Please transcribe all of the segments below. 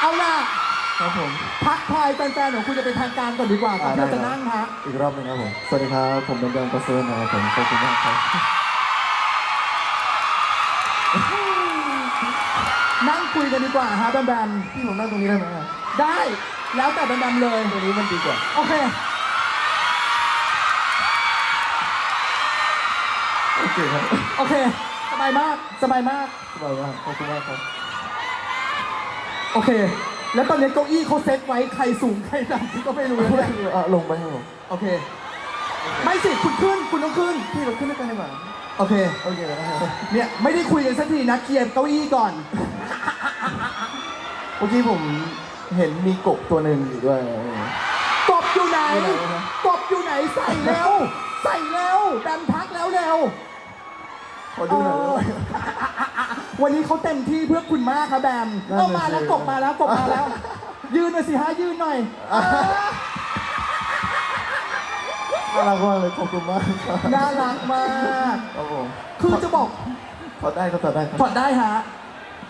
เอาล่ะครับผมทักทายแฟนๆของคุณจะเป็นทางการก่อนดีกว่าก่อนที่เราอ่าได้จะนั่งฮะอีกรอบหนึงครับผม สวัสดีครับ ผมเป็นแดงประเสริฐนะครับผมขอบคุณมากครับ นั่งคุยกันดีกว่าฮะแบมแบมพี่ผมนั่งตรงนี้ได้ไหมอะได้ แล้วแต่แบมแบมเลย ตรงนี้มันดีกว่า โอเค โอเคครับโอเค สบายมาก สบายมาก สบายมากขอบคุณมากครับ โอเค แล้วตอนนี้เก้าอี้เขาเซตไว้ใครสูงใครต่ำพี่ก็ไม่รู้แล้วเนี่ยอะลงไปครับผมโอเค ไม่สิคุณขึ้นคุณต้องขึ้น พี่เราขึ้นด้วยกันดีกว่าโอเค โอเคนะครับเนี่ยไม่ได้คุยกันสักทีนะเคลียร์เก้าอี้ก่อน เมื่อกี้ผมเห็นมีกบตัวหนึ่งอยู่ด้วย กบอยู่ไหน อยู่ไหนวะกบอยู่ไหนใส่เร็วใส่เร็วแบมพักแล้วเร็วขอดูหน่อยได้ไหม วันนี้เขาเต็มที่เพื่อคุณมากครับแบมนั่นเอาน่ะมาแล้วสิกบมาแล้วกบมาแล้ว ยืนหน่อยสิฮะยืนหน่อยน่ารักมากเลยขอบคุณมากครับน่ารักมาก ครับผมคือจะบอกถอดได้ก็ถอดได้ครับ ถอดได้ฮะ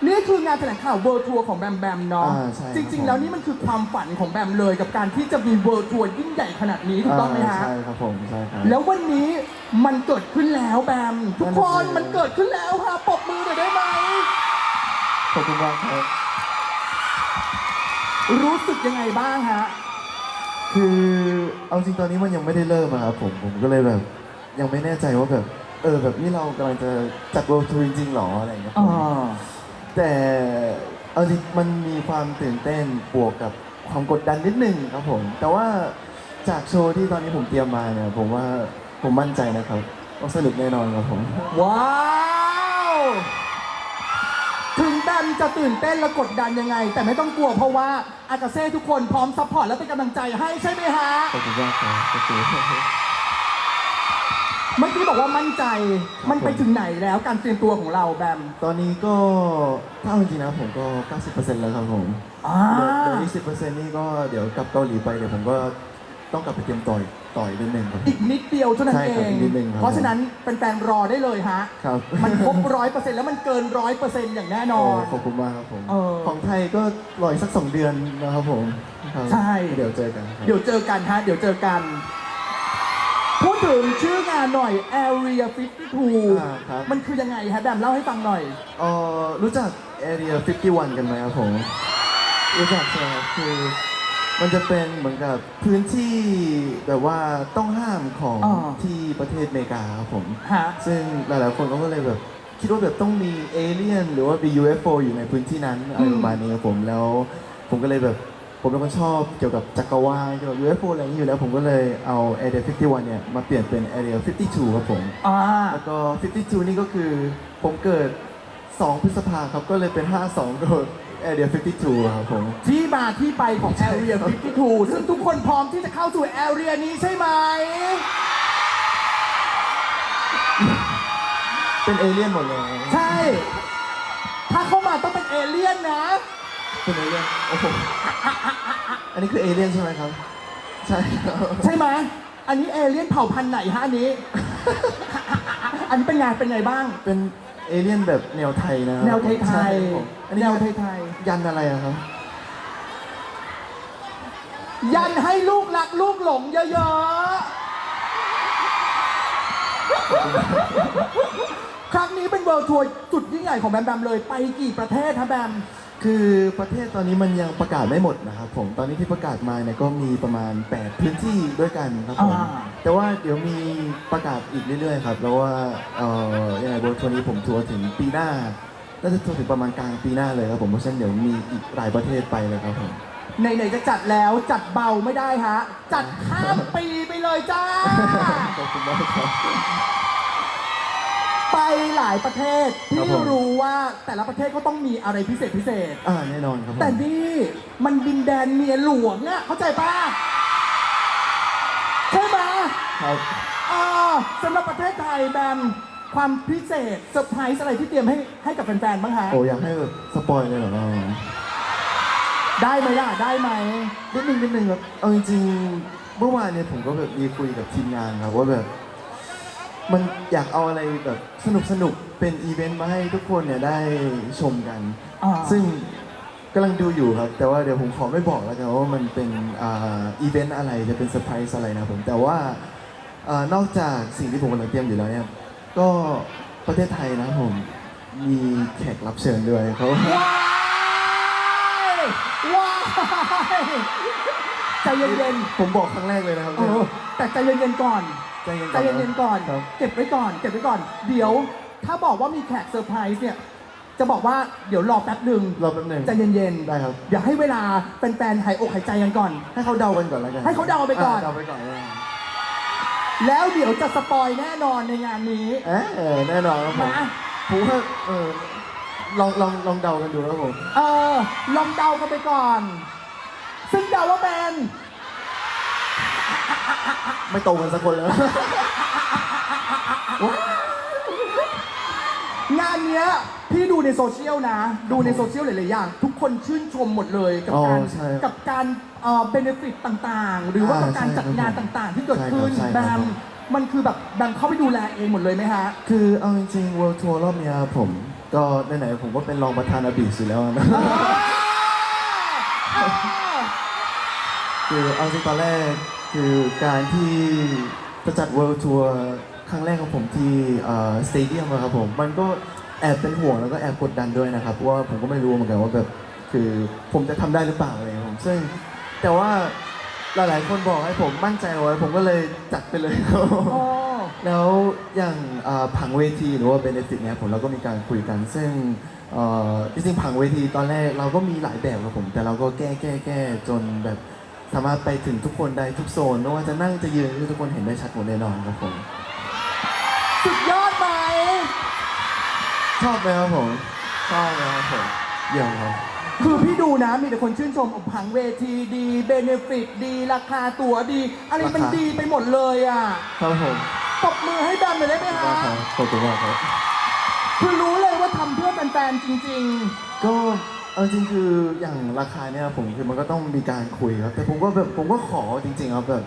นี่คืองานแถลงข่าวเวิร์ทัวร์ของแบมแบมเนาะอ่าใช่ครับจริง ๆ แล้วนี่มันคือความฝันของแบมเลยกับการที่จะมีเวิร์ทัวร์ยิ่งใหญ่ขนาดนี้ถูกต้องไหมฮะ ใช่ครับผมใช่ครับ แล้ววันนี้มันเกิดขึ้นแล้วแบม ทุกคนนั่นน่ะสิ มันเกิดขึ้นแล้วค่ะปรบมือหน่อยได้ไหม ขอบคุณมากครับรู้สึกยังไงบ้างฮะ คือเอาจริงตอนนี้มันยังไม่ได้เริ่มอะครับผมผมก็เลยแบบ ยังไม่แน่ใจว่าแบบ เออแบบนี่เรากำลังจะจัด World Tour จริงๆหรออะไรอย่างเงี้ยผมแต่เอาจริงมันมีความตื่นเต้นบวกกับความกดดันนิดนึงครับผม แต่ว่าจากโชว์ที่ตอนนี้ผมเตรียมมาเนี่ยผมว่าผมมั่นใจนะครับว่าสนุกแน่นอนครับผม ว้าว ถึงแบมจะตื่นเต้นและกดดันยังไง แต่ไม่ต้องกลัวเพราะว่าอากาเซ่ทุกคนพร้อมซัพพอร์ตและเป็นกำลังใจให้ใช่ไหมฮะ ขอบคุณมากครับขอบคุณเมื่อกี้บอกว่ามั่นใจ มันไปถึงไหนแล้วการเตรียมตัวของเราแบม ตอนนี้ก็ถ้าเอาจริงๆนะผมก็ 90%แล้วครับผมอ่า เดี๋ยวเดี๋ยวอีกสิบเปอร์เซ็นต์นี่ก็เดี๋ยวกลับเกาหลีไปเดี๋ยวผมก็ต้องกลับไปเตรียมต่อย ต่อยนิดนึงครับ อีกนิดเดียวเท่านั้นใช่เอครับง อีกนิดนึงครับ เพราะฉะนั้นแฟนๆรอได้เลยฮะ ครับมันครบร้อยเปอร์เซ็นต์แล้วมันเกินร้อยเปอร์เซ็นต์อย่างแน่นโอ้อนขอบคุณมากครับผม เออของไทยก็รออีกสักสองเดือนนะครับผมครับใช่ เดี๋ยวเจอกันครับ เดี๋ยวเจอกันฮะ เดี๋ยวเจอกัน พูดถึงชื่องานหน่อย Area อ่าครับ 52 มันคือยังไงฮะแบมเล่าให้ฟังหน่อย เอ่อรู้จัก Area 51 กันไหมครับผม รู้จักใช่ไหมครับคือ มันจะเป็นเหมือนกับพื้นที่แบบว่าต้องห้ามของอ่าที่ประเทศอเมริกาครับผม ฮะ ซึ่งหลายๆคนก็เลยแบบ คิดว่าแบบต้องมีเอเลี่ยน หรือว่ามี UFO อยู่ในพื้นที่นั้นอะไรประมาณนี้ครับผมแล้ว ผมก็เลยแบบผมเป็นคนชอบเกี่ยวกับจักรวาลเกี่ยวกับ UFO อะไรอย่างนี้อยู่แล้ว ผมก็เลยเอา Area 51 เนี่ย มาเปลี่ยนเป็น Area 52 ครับผม อ่า แล้วก็ 52 นี่ก็คือผมเกิด 2 พฤษภาครับ ก็เลยเป็น 52โดย Area 52 ครับผม ที่มาที่ไปของ Area 52 ซึ่งทุกคนพร้อมที่จะเข้าสู่ Area นี้ใช่ไหม เป็นเอเลี่ยนหมดเลย ใช่ ถ้าเข้ามาต้องเป็นเอเลี่ยนนะ เป็นเอเลี่ยน โอ้โห อันนี้คือเอเลี่ยนใช่ไหมครับ ใช่ครับใช่ไหม อันนี้เอเลี่ยนเผ่าพันธุ์ไหนฮะอันนี้ อันนี้เป็นไงเป็นไงบ้าง เป็น เอเลี่ยนแบบแนวไทยนะครับแนวไทยใช่ไทยครับผมอันนี้แนวไทยไทยยันอะไรอะครับยันให้ลูกรักลูกหลงเยอะๆ ครั้งนี้เป็นเวิลด์ทัวร์จุดยิ่งใหญ่ของแบมแบมเลย ไปกี่ประเทศฮะแบม คือประเทศตอนนี้มันยังประกาศไม่หมดนะครับผมตอนนี้ที่ประกาศมาเนี่ยก็มีประมาณ 8 พื้นที่ด้วยกันครับผมอ่า แต่ว่าเดี๋ยวมีประกาศอีกเรื่อยๆครับแล้วว่าเอ่อยังไงบนทัวร์นี้ผมทัวร์ถึงปีหน้าน่าจะทัวร์ถึงประมาณกลางปีหน้าเลยครับผมเพราะฉะนั้นเดี๋ยวมีอีกหลายประเทศไปเลยครับผมไหนๆจะจัดแล้วจัดเบาไม่ได้ฮะ จัดข้ามปีไปเลยจ้า ขอบคุณมากครับ ไปหลายประเทศครัที่บผม รู้ว่าแต่ละประเทศก็ต้องมีอะไรพิเศษพิเศษ อ่าแน่นอนครับผมแต่นี่มันดินแดนเมียหลวงอะเข้าใจปะใช่ไหมครับอ่าสำหรับประเทศไทยแบมความพิเศษเซอร์ไพรส์อะไรที่เตรียมให้ให้กับแฟนๆบ้างฮะโอ้อยากให้แบบสปอยเลยเหรอเราได้ไหมล่ะได้ไหม นิดนึงนิดนึงครับเอาจริงๆเมื่อวานเนี่ยผมก็แบบมีคุยกับทีมงานครับว่าแบบ มันอยากเอาอะไรแบบสนุกสนุกๆเป็นอีเวนต์มาให้ทุกคนเนี่ยได้ชมกันอ่าซึ่งกำลังดูอยู่ครับ แต่ว่าเดี๋ยวผมขอไม่บอกแล้วกันว่ามันเป็นอ่าอีเวนต์อะไรจะเป็นเซอร์ไพรส์อะไรนะผม แต่ว่าอ่านอกจากสิ่งที่ผมกำลังเตรียมอยู่แล้วเนี่ย ก็ประเทศไทยนะครับผมมีแขกรับเชิญด้วยเขา ว้ายว้ายใจเย็นผมบอกครั้งแรกเลยนะครับ ๆเออแต่ใจเย็นๆก่อน ใจเย็นใจเย็นๆก่อน ครับ เก็บไว้ก่อน เก็บไว้ก่อน เดี๋ยวถ้าบอกว่ามีแขกเซอร์ไพรส์เนี่ย จะบอกว่าเดี๋ยวรอแป๊บหนึ่งรอแป๊บหนึงใจเย็นๆได้ครับ เดี๋ยวให้เวลาแฟนๆหายอกหายใจกันก่อน ให้เขาเดากันก่อนแล้วกันให้เขาเดาไปก่อน เดาไปก่อนเลยแล้วเดี๋ยวจะสปอยแน่นอนในงานนี้ เอ๊ะเออแน่นอนครับผมมา ผมว่าเออลองลองลองเดากันดูแล้วผม เออลองเดากันไปก่อน ซึ่งเดาว่าเป็น ไม่ตรงกันสักคนแล้วงานเนี้ยพี่ดูในโซเชียลนะ ดูในโซเชียลหลาย ๆ อย่าง ทุกคนชื่นชมหมดเลยกับอ๋อการใช่กับการเอ่อเบนฟิตต่าง ๆ หรือว่าอ่ากับการใช่จัดงานต่าง ๆ ที่เกิดใช่ครับขึ้นใช่ครับแบมมันคือแบบแบมเข้าไปดูแลเองหมดเลยไหมฮะ คือเอาจริงๆ World Tour รอบเนี้ยผมก็ไหนๆผมก็เป็นรองประธานอาบิสอยู่แล้วนะ คือเอาจริงตอนแรก คือการที่จะจัด World Tour ครั้งแรกของผมที่สเตเดียมครับผม มันก็แอบเป็นห่วงแล้วก็แอบกดดันด้วยนะครับ เพราะว่าผมก็ไม่รู้เหมือนกันว่าแบบคือผมจะทำได้หรือเปล่าอะไรอย่างเงี้ยผมซึ่งแต่ว่าหลายๆคนบอกให้ผมมั่นใจเอาไว้ผมก็เลยจัดไปเลยครับโอ้แล้วอย่างเอ่อผังเวทีหรือว่าเบนฟิตเนี่ยผมเราก็มีการคุยกัน ซึ่งเอ่อจริงๆผังเวทีตอนแรกเราก็มีหลายแบบครับผม แต่เราก็แก้แก้แก้จนแบบ สามารถไปถึงทุกคนได้ทุกโซนไม่ว่าจะนั่งจะยืนคือทุกคนเห็นได้ชัดหมดแน่นอนครับผม สุดยอดไหมชอบไหมครับผมชอบนะครับผมเยี่ยมครับ คือพี่ดูนะมีแต่คนชื่นชมอบผังเวทีดีเบเนฟิตดีราคาตั๋วดี อะไรมันราคา ดีไปหมดเลยอะครับผมตบมือให้แบมหน่อยได้ไหมขอบฮะคุณมากครับขอบคุณมากครับ คือรู้เลยว่าทำเพื่อแฟนๆจริง ก็ เอาจริงคืออย่างราคาเนี่ยผมคือมันก็ต้องมีการคุยครับแต่ผมก็แบบผมก็ขอจริงๆครับแบบ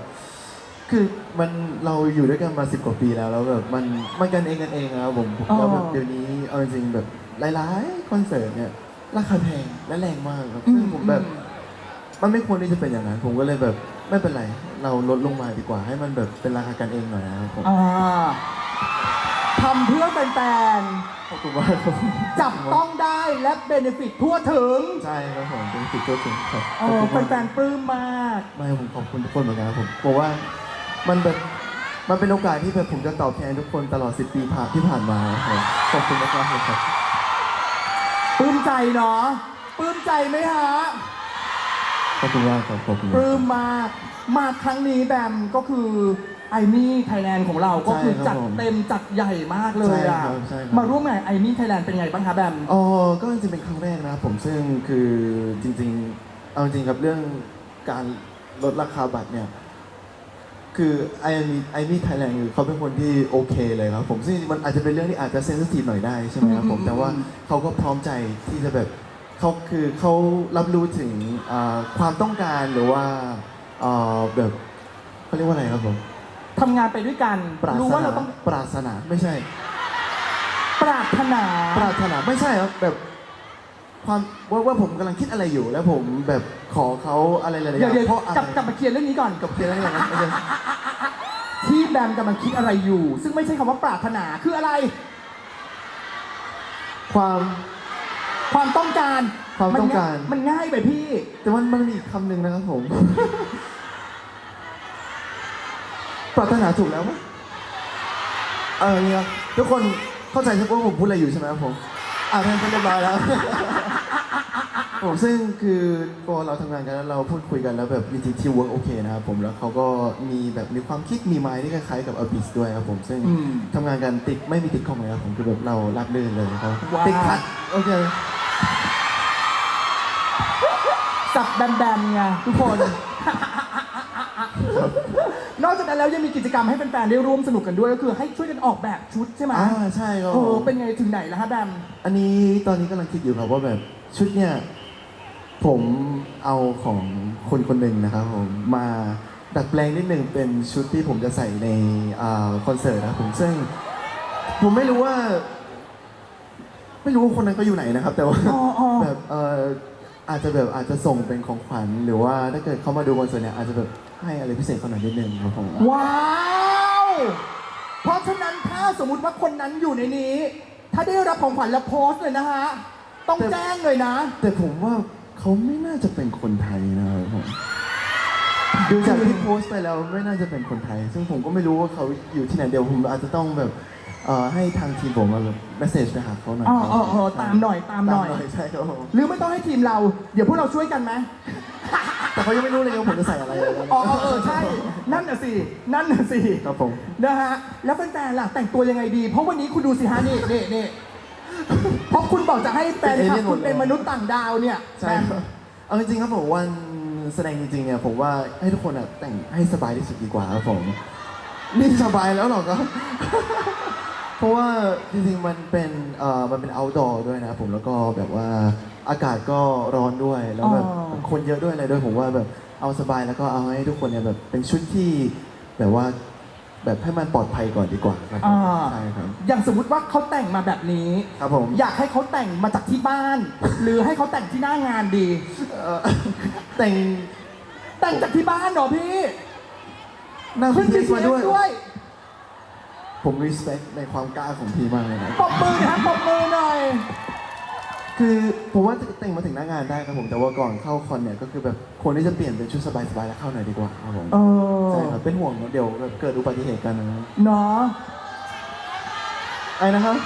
คือมันเราอยู่ด้วยกันมาสิบกว่าปีแล้วแล้วแบบมันมันกันเองกันเองนะครับผมอ๋อแล้วแบบเดี๋ยวนี้เอาจริงๆแบบหลายๆคอนเสิร์ตเนี่ยราคาแพงและแรงมากครับอืมซึ่งผมแบบมันไม่ควรที่จะเป็นอย่างนั้น ผมก็เลยแบบไม่เป็นไร เราลดลงมาดีกว่าให้มันแบบเป็นราคากันเองหน่อยนะครับผมๆอ่า ทำเพื่อแฟนขอบคุณมากครับๆจับต้องได้และเบเนฟิตทั่วถึงใช่ครับผมเป็นสิทธิ์ตัวจริงครับเอขอบอคุณมาก แฟนๆปลื้มมาก ไม่ผมขอบคุณทุกคนเหมือนกันครับผมเพราะว่ามันแบบมันเป็นโอกาสที่แบบผมจะตอบแทนทุกคนตลอด 10 ปีผ่านที่ผ่านมาครับขอบคุณมากๆเลยครับ ปลื้มใจเนาะปลื้มใจไหมฮะ ขอบคุณมากครับขอบคุณปมาก ลื้มมาก มาครั้งนี้แบมก็คือ ไอมี่ไทยแลนด์ของเราก็คือจัดเต็มจัดใหญ่มากเลยอะมาร่วมงานไอมี่ไทยแลนด์เป็นไงบ้างคะแบม อ๋อก็จริงๆเป็นครั้งแรกนะครับผมซึ่งคือจริงๆ เอาจริงครับเรื่องการลดราคาบัตรเนี่ย คือไอมีไอมีไทยแลนด์คือเขาเป็นคนที่โอเคเลยครับผมซึ่งมันอาจจะเป็นเรื่องที่อาจจะเซนซิทีฟหน่อยได้ใช่ไหมครับผมอืม แต่ว่าเขาก็พร้อมใจที่จะแบบเขาคือเขารับรู้ถึงอ่าความต้องการหรือว่าอ่าแบบเขาเรียกว่าอะไรครับผม ทำงานไปด้วยกัน ปรารรู้ถว่านาเราต้องปรารถนาไม่ใช่ ปรารถนา ปรารถนาไม่ใช่ครับแบบความว่าว่าผมกำลังคิดอะไรอยู่แล้วผมแบบขอเขาอะไรหลายๆอเดี๋ยย่าวงเดี๋ยวเพราะอะไรกลับกลับมาเคลียร์เรื่องนี้ก่อน กับเพียงอะไรอย่างนั้นไม่ใช่ที่แบมกำลังคิดอะไรอยู่ ซึ่งไม่ใช่คำว่าปรารถนาคืออะไร ความ ความต้องการความต้องการมันง่ายไปพี่ แต่มันมันมีอีกคำหนึ่งนะครับผม ปรารถนาถูกแล้วไหมเออเนี่ยทุกคนเข้าใจใช่ไหมว่าผมพูดอะไรอยู่ใช่ไหมครับผม อ่าท่านเรียบร้อยแล้ว ผมซึ่งคือพอเราทำงานกันแล้วเราพูดคุยกันแล้วแบบวิธีที่เวิร์กโอเคนะครับผมแล้วเขาก็มีแบบมีความคิดมีไมล์ที่คล้ายๆกับอบิสด้วยครับผมซึ่งอืมทำงานกันติดไม่มีติดข้องเลยครับผมคือแบบเรารับลื่นเลยครับว้าวติดขัดโอเคสับแบมแบมไงทุกคน นอกจากนั้นแล้วยังมีกิจกรรมให้แฟนๆได้ร่วมสนุกกันด้วยก็คือให้ช่วยกันออกแบบชุดใช่ไหมอ่าใช่ครับโอ้ผมเป็นไงถึงไหนแล้วฮะแบม อันนี้ตอนนี้กำลังคิดอยู่ครับว่าแบบชุดเนี่ยผมเอาของคนคนหนึ่งนะครับผมมาดัดแปลงนิดหนึ่งเป็นชุดที่ผมจะใส่ในอ่าคอนเสิร์ตนะครับผมซึ่งผมไม่รู้ว่า ไม่รู้ว่าคนนั้นเขาอยู่ไหนนะครับ แต่ว่าอ๋ออ๋อ แบบเอออาจจะแบบอาจจะส่งเป็นของขวัญหรือว่าถ้าเกิดเขามาดูคอนเสิร์ตเนี่ยอาจจะแบบ ให้อะไรพิเศษเขาหน่อยนิดนึงครับผมว้าว เพราะฉะนั้นถ้าสมมุติว่าคนนั้นอยู่ในนี้ ถ้าได้รับของขวัญแล้วโพสต์เลยนะฮะ ต้องแจ้งเลยนะ แต่ผมว่าเขาไม่น่าจะเป็นคนไทยนะครับผมดูจากที่โพสต์ไปแล้วไม่น่าจะเป็นคนไทย ซึ่งผมก็ไม่รู้ว่าเขาอยู่ที่ไหนเดี๋ยวผมอาจจะต้องแบบเอ่อให้ทางทีมผมมาแบบเมสเซจไปหาเขาหน่อยอ๋อครับอ๋ออ๋อตามหน่อยตามหน่อย ใช่ครับผม หรือไม่ต้องให้ทีมเรา เดี๋ยวพวกเราช่วยกันไหม แต่เขายังไม่รู้เลยว่าผมจะใส่อะไรเลยนะอ๋อเออเออใช่ นั่นน่ะสิ นั่นน่ะสิ ครับผม นะฮะ แล้วแฟนๆล่ะแต่งตัวยังไงดี เพราะวันนี้คุณดูสิฮะนี่นี่นี่เพราะคุณบอกจะให้แฟนคลับคุณเป็นมนุษย์ต่างดาวเนี่ยใช่ครับเอาจริงๆครับผมวันแสดงจริงๆเนี่ยผมว่าให้ทุกคนอะแต่งให้สบายที่สุดดีกว่าครับผม นี่สบายแล้วเหรอครับเพ ราะว่าจริงๆมันเป็นเอ่อมันเป็น outdoor ด้วยนะครับผมแล้วก็แบบว่าอากาศก็ร้อนด้วยแล้วแบบอ๋อ คนเยอะด้วยอะไรด้วยผมว่าแบบเอาสบายแล้วก็เอาให้ทุกคนเนี่ยแบบเป็นชุดที่แบบว่าแบบให้มันปลอดภัยก่อนดีกว่าครับผมอ่าใช่ครับอย่างสมมุติว่าเขาแต่งมาแบบนี้ ครับผมอยากให้เขาแต่งมาจากที่บ้าน หรือให้เขาแต่งที่หน้างานดี เอ่อแต่งแต่งจากที่บ้านเหรอพี่นั่งขึ้นพี BTS มาด้วย ด้วย ผม respect ในความกล้าของพี่มากเลยนะ ปรบมือนะปรบมือหน่อยคือผมว่าแต่งมาถึงหน้างานได้ครับผม แต่ว่าก่อนเข้าคอนเนี่ยก็คือแบบควรที่จะเปลี่ยนเป็นชุดสบายๆแล้วเข้าหน่อยดีกว่าครับผมเออใช่ครับเป็นห่วงเดี๋ยวเกิดอุบัติเหตุกันนะเนาะไอ้นะครับ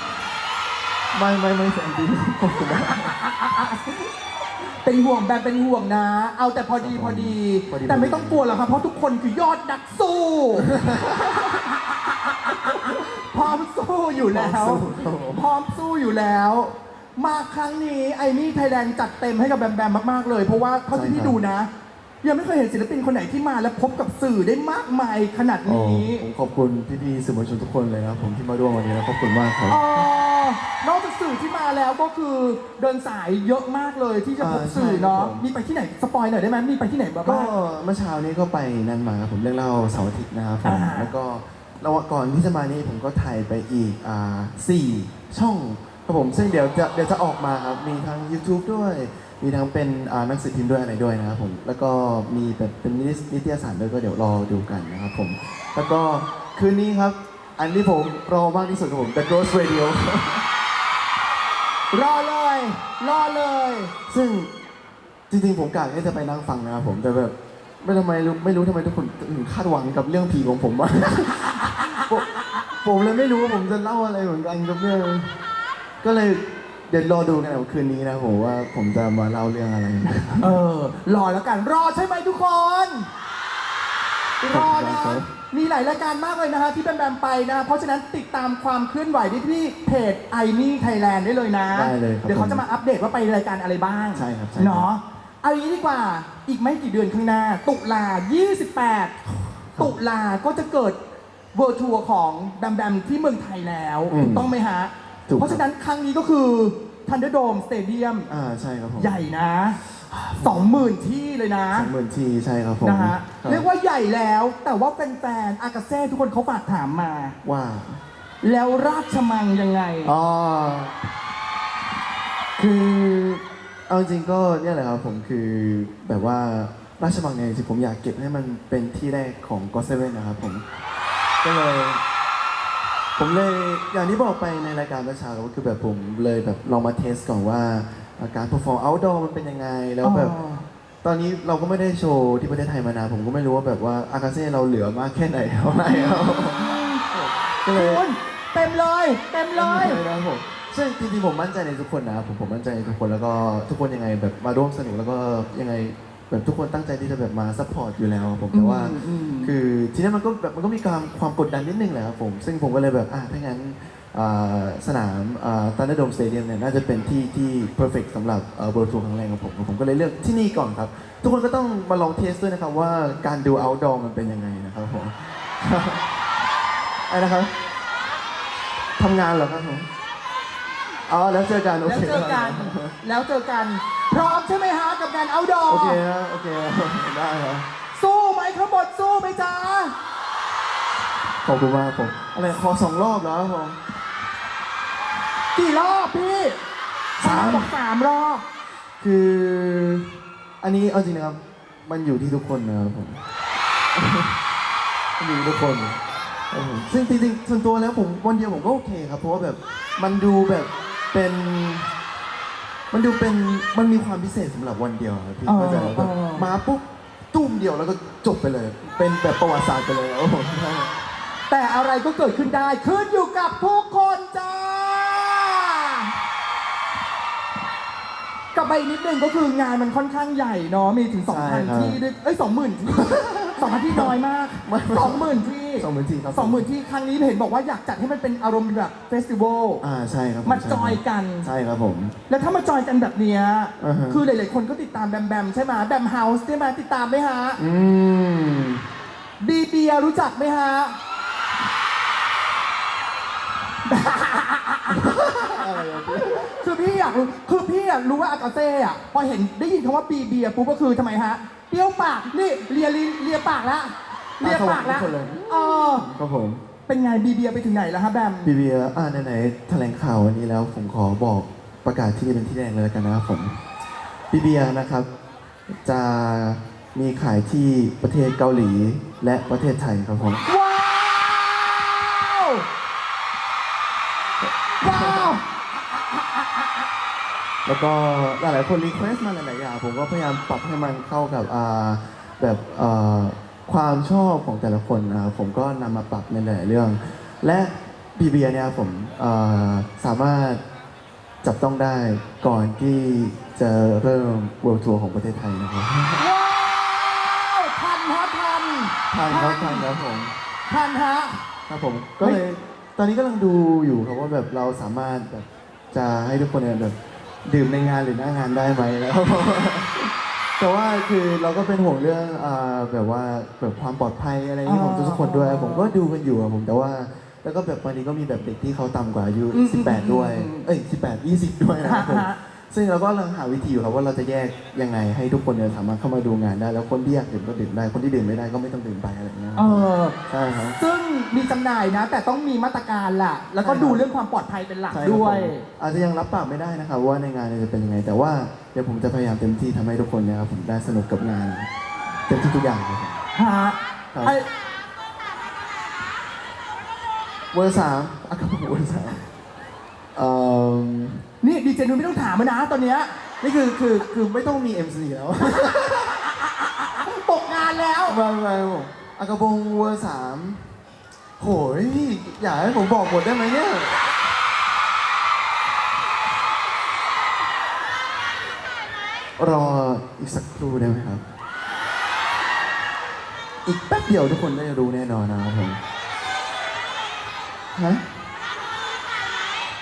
ไม่ไม่ไม่แสนดีขอบคุณนะเป็นห่วงแบบเป็นห่วงนะ เอาแต่พอดีพอดีพอดี แต่ไม่ต้องกลัวหรอกครับเพราะทุกคนคือยอดนักสู้ พร้อมสู้อยู่แล้วครับผมพร้อมสู้อยู่แล้ว มาครั้งนี้ไอ้นี่ไทยแลนด์จัดเต็มให้กับแบมแบมมากๆเลย เพราะว่าเท่าที่พี่ดูนะ ยังไม่เคยเห็นศิลปินคนไหนที่มาแล้วพบกับสื่อได้มากมายขนาดโอ้นี้ ผมขอบคุณพี่ๆสื่อมวลชนทุกคนเลยนะครับผมที่มาร่วมวันนี้นะขอบคุณมากครับ อ๋อนอกจากสื่อที่มาแล้วก็คือเดินสายเยอะมากเลยที่จะพบอ่าสื่อเนาะใช่ครับผม มีไปที่ไหนสปอยหน่อยได้ไหมมีไปที่ไหนบ้าง ก็เมื่อเช้านี้ก็ไปนั่นมาครับผมเรื่องเล่าเสาร์อาทิตย์นะครับผมอ่า แล้วก็ ระหว่างก่อนที่จะมานี่ผมก็ถ่ายไปอีกอ่าสี่ช่องครับผมซึ่งเดี๋ยวจะเดี๋ยวจะออกมาครับมีทั้ง YouTube ด้วย มีทั้งเป็นอ่าหนังสือพิมพ์ด้วยอะไรด้วยนะครับผมแล้วก็มีแบบเป็นนิตนิตยสารด้วยก็เดี๋ยวรอดูกันนะครับผม แล้วก็คืนนี้ครับ อันที่ผมรอมากที่สุดครับผม The Ghost Radio รอเลย รอเลย ซึ่งจริงๆผมกะให้จะไปนั่งฟังนะครับผมแต่แบบ ไม่ทำไมรู้ไม่รู้ทำไมทุกคนถึงคาดหวังกับเรื่องผีของผมมากผมผมเลยไม่รู้ว่าผมจะเล่าอะไรเหมือนกันกับเรื่องก็เลยเดี๋ยวรอดูกันเอาคืนนี้นะผมว่าผมจะมาเล่าเรื่องอะไร เออรอแล้วกันรอใช่ไหมทุกคน รอนะครับมีหลายรายการมากเลยนะฮะที่แบมแบมไปนะ เพราะฉะนั้นติดตามความเคลื่อนไหวได้ที่เพจไอนี่ไทยแลนด์ได้เลยนะ ได้เลยครับเดี๋ยวเขาจะมาอัปเดตว่าไปรายการอะไรบ้างใช่ครับใช่ครับ เนาะ เอาอย่างนี้ดีกว่าอีกไม่กี่เดือนข้างหน้า ตุลา 28 ตุลาก็จะเกิดเวอร์ทัวร์ของแบมแบมที่เมืองไทยแล้วอืมถูกต้องไหมฮะ ถูกครับเพราะฉะนั้นครั้งนี้ก็คือทันเดอร์โดมสเตเดียมอ่าใช่ครับผมใหญ่นะสองหมื่นที่เลยนะ สองหมื่นทีใช่ครับผมนะฮะครับเรียกว่าใหญ่แล้วแต่ว่าแฟนๆอากาเซ่ทุกคนเขาฝากถามมา ว่าแล้วราชมังยังไง อ๋อคือ เอาจริงๆก็เนี่ยแหละครับผมคือแบบว่าราชบังเนี่ยจริงๆผมอยากเก็บให้มันเป็นที่แรกของก็เซเว่นนะครับผมก็เลย ผมเลยอย่างที่บอกไปในรายการเมื่อเช้าก็คือแบบผมเลยแบบลองมาเทสก่อนว่าการ perform outdoor มันเป็นยังไงแล้วแบบ อ๋อ ตอนนี้เราก็ไม่ได้โชว์ที่ประเทศไทยมานานผมก็ไม่รู้ว่าแบบว่าอากาเซ่เราเหลือมากแค่ไหนเท่าไหร่ครับก็เลย คุณเต็มเลย เต็มเลย นะครับผม ซึ่งจริงๆผมมั่นใจในทุกคนนะครับผมผมมั่นใจในทุกคนแล้วก็ทุกคนยังไงแบบมาร่วมสนุกแล้วก็ยังไงแบบทุกคนตั้งใจที่จะแบบมาซัพพอร์ตอยู่แล้วครับผมแต่ว่า อืมอืม คือทีนี้มันก็แบบมันก็มีความความกดดันนิดนึงแหละครับผม ซึ่งผมก็เลยแบบอะถ้างั้นอ่าสนามตันเดอร์โดมสเตเดียมเนี่ยน่าจะเป็นที่ที่เพอร์เฟกสำหรับเบอร์ทัวร์ครั้งแรกของผมผมก็เลยเลือกที่นี่ก่อนครับ ทุกคนก็ต้องมาลองเทสด้วยนะครับว่าการดู outdoor มันเป็นยังไงนะครับผม อะไรนะครับทำงานเหรอครับผม อ๋อแล้วเจอกันโอแล้วเคเจอกัน แล้วเจอกัน พร้อมใช่ไหมฮะกับงานเอาดอโอเคนะโอเคได้ครับสู้ไหมครับบทสู้ไหมจ๊ะขอบคุณมากผมอะไรขอสองรอบแล้วครับผมกี่รอบพี่สามบอกสามรอบ คืออันนี้เอาจริงนะครับ มันอยู่ที่ทุกคนนะครับผมมันอยู่ที่ทุกคนครับผมซึ่งจริงๆส่วนตัวแล้วผมวันเดียวผมก็โอเคครับเพราะว่าแบบมันดูแบบ เป็นมันดูเป็นมันมีความพิเศษสำหรับวันเดียวครับพี่อ๋อเข้าใจไหมแบบอ๋อ มาปุ๊บตุ้มเดียวแล้วก็จบไปเลย เป็นแบบประวัติศาสตร์ไปเลยครับผมแต่อะไรก็เกิดขึ้นได้ ขึ้นอยู่กับทุกคนจ้า กลับไปอีกนิดนึงก็คืองานมันค่อนข้างใหญ่เนาะ มีถึงใช่ครับ2,000ที่ด้วยเอ้ย20,000ที่ 2,000ที่น้อยมากไม่ไม่20,000ที่สองหมื่นสี่ครับ20,000ที่ครั้งนี้เห็นบอกว่าอยากจัดให้มันเป็นอารมณ์แบบเฟสติวัล อ่าใช่ครับผมาใช่จอยกัน ใช่ครับผม แล้วถ้ามาจอยกันแบบเนี้ยอ่าฮะ คือหลาย ๆ คนก็ติดตามแบมแบมใช่ไหมแบมเฮาส์ใช่ไหมติดตามไหมฮะอืมบีเบียรู้จักไหมฮะคือพี่อยากรู้คือพี่อยากรู้ว่าอากาเซ่อะพอเห็นได้ยินคำว่าบีเบียปุ๊บก็คือทำไมฮะ เปรี้ยวปากนี่เลียลิ้นเลียปากละเลียปากละตาสว่างทุกคนเลย เออครับผมเป็นไงบีเบียไปถึงไหนแล้วฮะแบม บีเบียอ่าไหนๆแถลงข่าววันนี้แล้ว ผมขอบอกประกาศที่นี่เป็นที่แรกเลยแล้วกันนะครับผมบีเบียนะครับ จะมีขายที่ประเทศเกาหลีและประเทศไทยครับผม ว้าวว้าว แล้วก็หลายๆคนรีเควสต์มาหลายๆอย่างผมก็พยายามปรับให้มันเข้ากับอ่าแบบอ่าความชอบของแต่ละคนนะครับผมก็นำมาปรับในหลายๆเรื่อง และบีเบียเนี่ยผมอ่าสามารถจับต้องได้ก่อนที่จะเริ่ม World Tour ของประเทศไทยนะครับว้าวทันฮะทันทานครับทานครับผมทันฮะ ครับผมก็เลยตอนนี้กำลังดูอยู่ครับว่าแบบเราสามารถแบบจะให้ทุกคนเนี่ยแบบ ดื่มในงานหรือหน้างานได้ไหมแล้วแต่ว่าคือเราก็เป็นห่วงเรื่องอ่าแบบว่าแบบความปลอดภัยอะไรอย่างนี้ของทุกๆคนด้วย ผมก็ดูกันอยู่อะผมแต่ว่า แล้วก็แบบบางทีก็มีแบบเด็กที่เขาต่ำกว่าอายุอืมอืม18 ด้วยอืมเอ้ย 18 20 ด้วยนะครับผม ฮะฮะ ซึ่งเราก็กำลังหาวิธีอยู่ครับว่าเราจะแยกยังไงให้ทุกคนเนี่ยสามารถเข้ามาดูงานได้ แล้วคนที่อยากดื่มก็ดื่มได้ คนที่ดื่มไม่ได้ก็ไม่ต้องดื่มไปอะไรอย่างเงี้ยเออ ใช่ครับ ซึ่งมีจำหน่ายนะ แต่ต้องมีมาตรการล่ะ แล้วก็ใช่ครับดูเรื่องความปลอดภัยเป็นหลักใช่ครับด้วย ผมอาจจะยังรับปากไม่ได้นะครับว่าในงานเนี่ยจะเป็นยังไง แต่ว่าเดี๋ยวผมจะพยายามเต็มที่ทำให้ทุกคนเนี่ยครับผมได้สนุกกับงานเต็มที่ทุกอย่างเลยครับ ฮะครับ ไอ้เวอร์สามอะครับผมเวอร์สามเอ่อ นี่ดีเจนุ้ยไม่ต้องถามมันนะตอนเนี้ยนี่คือคือคือไม่ต้องมี MC แล้วตกงานแล้ว มามาผมอากระบงเวอร์สามโหยอยากให้ผมบอกหมดได้ไหมเนี่ย รออีกสักครู่ได้ไหมครับ อีกแป๊บเดียวทุกคนได้รู้แน่นอนนะครับผมฮะ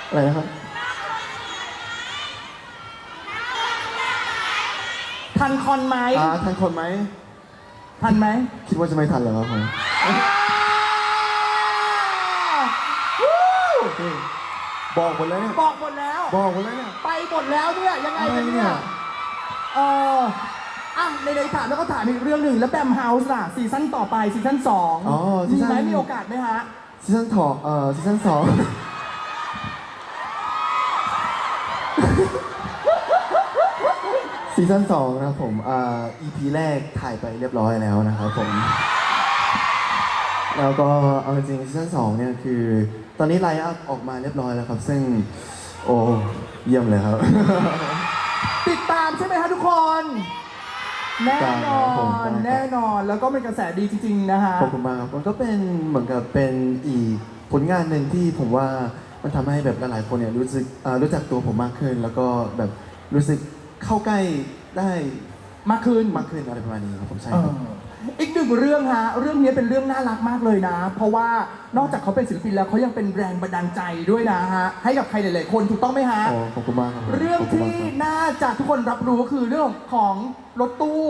อะไรนะครับ ทันคอนไหมอ่าทันคนไหม ทันไหมคิดว่าจะไม่ทันเหรอครับผมวู้บอกหมดแล้วเนี่ย บอกหมดแล้ว บอกหมดแล้วเนี่ย ไปหมดแล้วเนี่ยยังไงกันอะไรเนี่เนี่ยยเอออะในในถามแล้วก็ถามอีกเรื่องหนึ่งแล้วแบมเฮาส์ล่ะซีซั่นต่อไปซีซั่นสองอ๋อซีมีซั่น ไหมมีโอกาสไหมฮะ ซีซั่นทองเอ่อซีซั่นสอง ซีซั่นสองนะครับผมอ่า EP แรกถ่ายไปเรียบร้อยแล้วนะครับผม แล้วก็เอาจริงๆซีซั่นสองเนี่ยคือ ตอนนี้ไลน์อัพออกมาเรียบร้อยแล้วครับ ซึ่ง โอ้เยี่ยมเลยครับ ติดตามใช่ไหมฮะทุกคน แน่นอผมนได้ครับ แน่นอนแล้วก็เป็นกระแสดีจริง ๆ นะฮะขอบคุณมากครับมันก็เป็นเหมือนกับเป็นอีกผลงานหนึ่งที่ผมว่ามันทำให้แบบหลายๆคนเนี่ยรู้สึกอ่ารู้จักตัวผมมากขึ้น แล้วก็แบบรู้สึก เข้าใกล้ได้มากขึ้น มากขึ้นอะไรประมาณนี้ครับผมใช่เอครับออีกหนึ่งเรื่องฮะ เรื่องนี้เป็นเรื่องน่ารักมากเลยนะ เพราะว่านอกจากเขาเป็นศิลปินแล้วเขายังเป็นแรงบันดาลใจด้วยนะฮะ ให้กับใครหลายๆคนถูกต้องไหมฮะ โอ้ขอบคุณมากครับผมเรื่องขบคุณที่มากครับน่าจะทุกคนรับรู้ก็คือเรื่องของรถตู้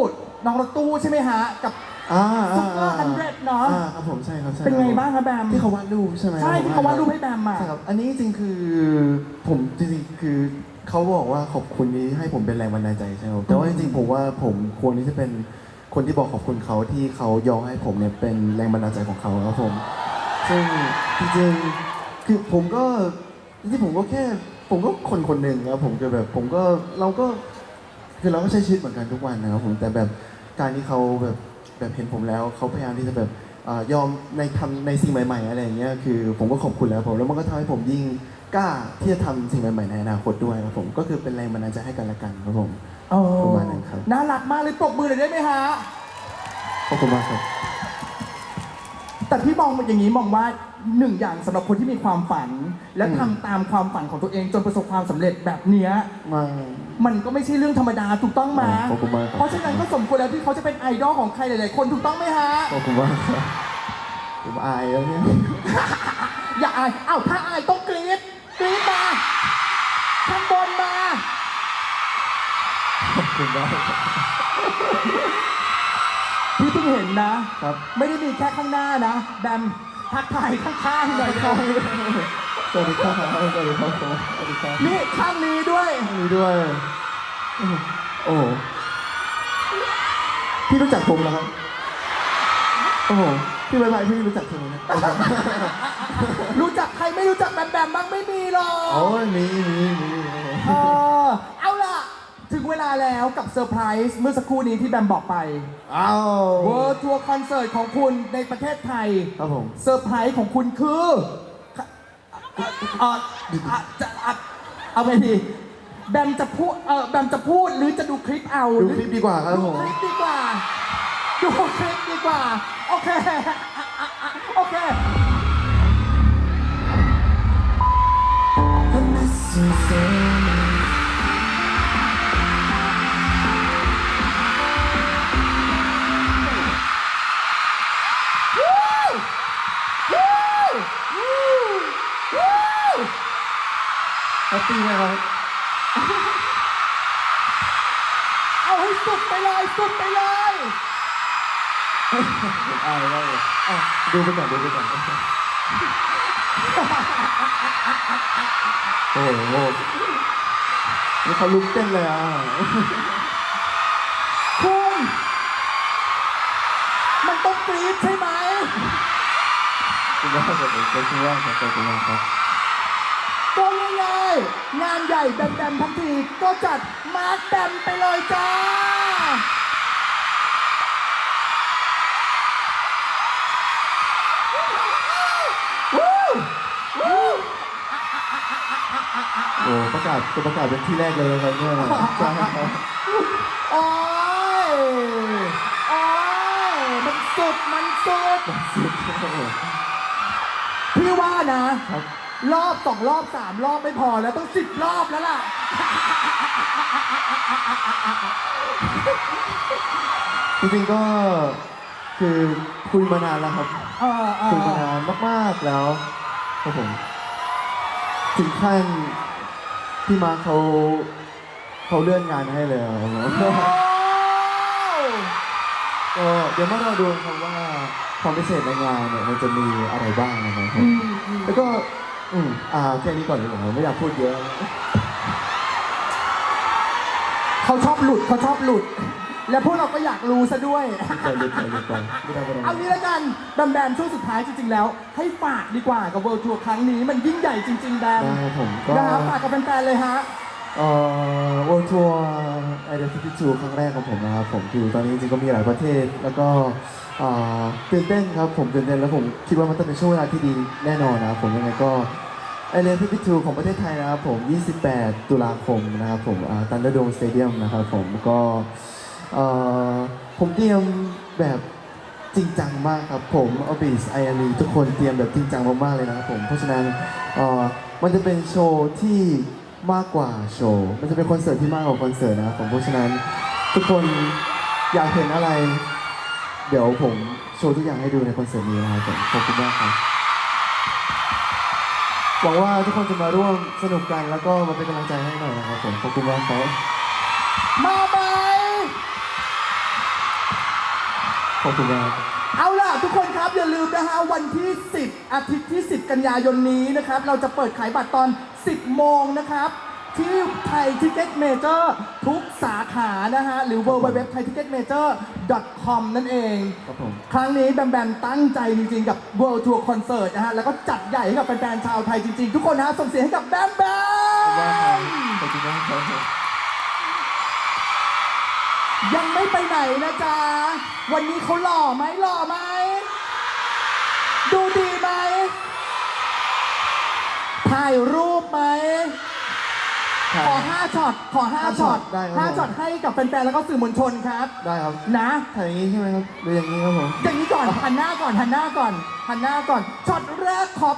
น้องรถตู้ใช่ไหมฮะ กับอ่าซุปเปอร์ฮันเดรดเนาะอ่าครับผมใช่ครับใช่เป็นไงครับ้างครับแบมที่เขาวาดรูปใช่ไหมใช่ครับที่เขาวาดรูปให้แบมมาใช่ครับอันนี้จริงๆคือผมจริงๆคือ เขาบอกว่าขอบคุณนี้ให้ผมเป็นแรงบันดาลใจใช่ไหมครับแต่ว่าจริงๆผมว่าผมควรที่จะเป็นคนที่บอกขอบคุณเขาที่เขายอมให้ผมเนี่ยเป็นแรงบันดาลใจของเขาครับผมซึ่งจริงๆคือผมก็จริงๆผมก็แค่ผมก็คนคนหนึ่งครับผมคือแบบผมก็เราก็คือเราก็ใช้ชีวิตเหมือนกันทุกวันนะครับผมแต่แบบการที่เขาแบบแบบเห็นผมแล้วเขาพยายามที่จะแบบเอ่อยอมในทำในสิ่งใหม่ ๆ อะไรอย่างเงี้ยคือผมก็ขอบคุณแล้วผมแล้วมันก็ทำให้ผมยิ่ง กล้าที่จะทำสิ่งใหม่ๆในอนาคตด้วยครับผมก็คือเป็นแรงบันดาลใจให้กันและกันครับผมเออประมาณนั้นครับน่ารักมากเลยปรบมือหน่อยได้ไหมฮะ ขอบคุณมากครับ แต่พี่มองอย่างนี้มองว่าหนึ่งอย่างสำหรับคนที่มีความฝัน และอืมทำตามความฝันของตัวเองจนประสบความสำเร็จแบบเนี้ย มา มันก็ไม่ใช่เรื่องธรรมดาถูกต้องไหมขอบคุณมากครับ เพราะฉะนั้นก็สมควรแล้วที่เขาจะเป็นไอดอลของใครหลายๆคนถูกต้องไหมฮะ ขอบคุณมากครับผมอายแล้วเนี่ย อย่าอายอ้าวถ้าอายต้อง นนะ ครับ ไม่ได้มีแค่ข้างหน้านะ แบมทักทายข้างๆหน่อยนะสวัสดีครับสวัสดีครับผมสวัสดีครับนี่ข้างนี้ด้วยมีด้วย โอ้โหพี่รู้จักผมเหรอครับ โอ้โหพี่ใบใบพี่รู้จักผมไหมนะรู้จักใครไม่รู้จักแบมแบมบ้างไม่มีหรอกโอ้ยมีมีมี เวลาแล้วกับเซอร์ไพรส์เมื่อสักครู่นี้ที่แบมบอกไปอ้าว World Tour Concert ของคุณในประเทศไทยครับผมเซอร์ไพรส์ของคุณคือเอ่ออะจะอะเอาไปดีแบมจะพูดเออแบมจะพูดหรือจะดูคลิปเอาดูคลิปดีกว่าครับดูผมคลิปดีกว่าดูคลิปดีกว่า โอเคโอเควู้ แฮปปี้ไหมครับ เอาให้สุดไปเลยสุดไปเลยอายมากเลยอะดูไปก่อนดูไปก่อนโอ้โหนี่เขาลุกเต้นเลยอะคุณมันต้องกรี๊ดใช่ไหมขอบคุณมากครับผมขอบคุณมากครับขอบคุณมากครับ ก็ง่ายๆงานใหญ่แบมๆทั้งทีก็จัดมาร์คแบมไปเลยจ้าวู้วู้โอ้ประกาศจะประกาศเป็นที่แรกเลยนะครับเนี่ยใช่ครับโอ้ย โอ้ย มันสุด มันสุด สุดครับผมพี่ว่านะ ครับ รอบสองรอบสามรอบไม่พอแล้วต้องสิบรอบแล้วล่ะ จริงๆก็คือคุยมานานแล้วครับ เออเอคุยอ มานานมากๆแล้วครับผมถึงขั้นพี่มาร์คเขาเขาเลื่อนงานให้เลยอะครับผมโอ้ก็เดี๋ยวมารอดูครับว่าความพิเศษในงานเนี่ยมันจะมีอะไรบ้างนะครับผมอืมอืมแล้วก็ อืมอ่าแค่นี้ก่อนดีกว่าผมไม่อยากพูดเยอะ เขาชอบหลุดเขาชอบหลุด และพวกเราก็อยากรู้ซะด้วยไปเลยไปเลยไปไม่ได้ไม่ได้เอางี้ละกันแบมแบมช่วงสุดท้ายจริงๆแล้ว ให้ฝากดีกว่ากับ World Tour ครั้งนี้มันยิ่งใหญ่จริง ๆแบมได้ครับผมก็ นะครับฝากกับแฟนๆเลยฮะ เอ่อ World Tour Identity 2ครั้งแรกของผมนะครับผมคือตอนนี้จริงๆก็มีหลายประเทศ แล้วก็เอ่อตื่นเต้นครับผมตื่นเต้นแล้วผมคิดว่ามันจะเป็นช่วงเวลาที่ดีแน่นอนนะครับผมยังไงก็ Identity 2ของประเทศไทยนะครับผม 28 ตุลาคมนะครับผมตันเดอร์โดมสเตเดียมนะครับผมก็ผมเตรียมแบบจริงจังมากครับผมออบิสไออารีทุกคนเตรียมแบบจริงจังมากๆเลยนะครับผมเพราะฉะนั้นมันจะเป็นโชว์ที่มากกว่าโชว์มันจะเป็นคอนเสิร์ตที่มากกว่าคอนเสิร์ตนะครับผมเพราะฉะนั้นทุกคนอยากเห็นอะไร เดี๋ยวผมโชว์ทุกอย่างให้ดูในคอนเสิร์ตนี้นะครับผมขอบคุณมากครับหวังว่าทุกคนจะมาร่วมสนุกกันแล้วก็มาเป็นกำลังใจให้หน่อยนะครับผมขอบคุณมากครับมาไหมขอบคุณมากเอาล่ะ ทุกคนครับอย่าลืมนะฮะวันที่ 10 อาทิตย์ที่ 10 กันยายนนี้นะครับ เราจะเปิดขายบัตรตอน 10 โมงนะครับ ที่ไทยทิเก็ตเมเจอร์ทุกสาขานะฮะ หรือ w w w t h a i t i c k e t m a j o r c o m นั่นเอง ครับผมครั้งนี้แบมแบมตั้งใจจริงๆ กับ World Tour Concert นะฮะ แล้วก็จัดใหญ่ให้กับแฟนๆชาวไทยจริงๆ ทุกคนนะฮะส่งเสียงให้กับแบมแบขอบคุณมากครับมขอบคุณมากครับยังไม่ไปไหนนะจ๊ะ วันนี้เขาหล่อไหมหล่อไหม ดูดีไหม ถ่ายรูปไหมถ่าย ขอห้าช็อต ขอห้าห้าช็ช็ออตตได้ครับ ห้าผมช็อตให้กับแฟนๆ แล้วก็สื่อมวลชนครับ ได้ครับนะ ถ่ายอย่างนี้ใช่ไหมครับหรืออย่างนี้ครับผม อย่างนี้ก่อนหันหน้าก่อนหันหน้าก่อนหันหน้าก่อนช็อตแรกขอ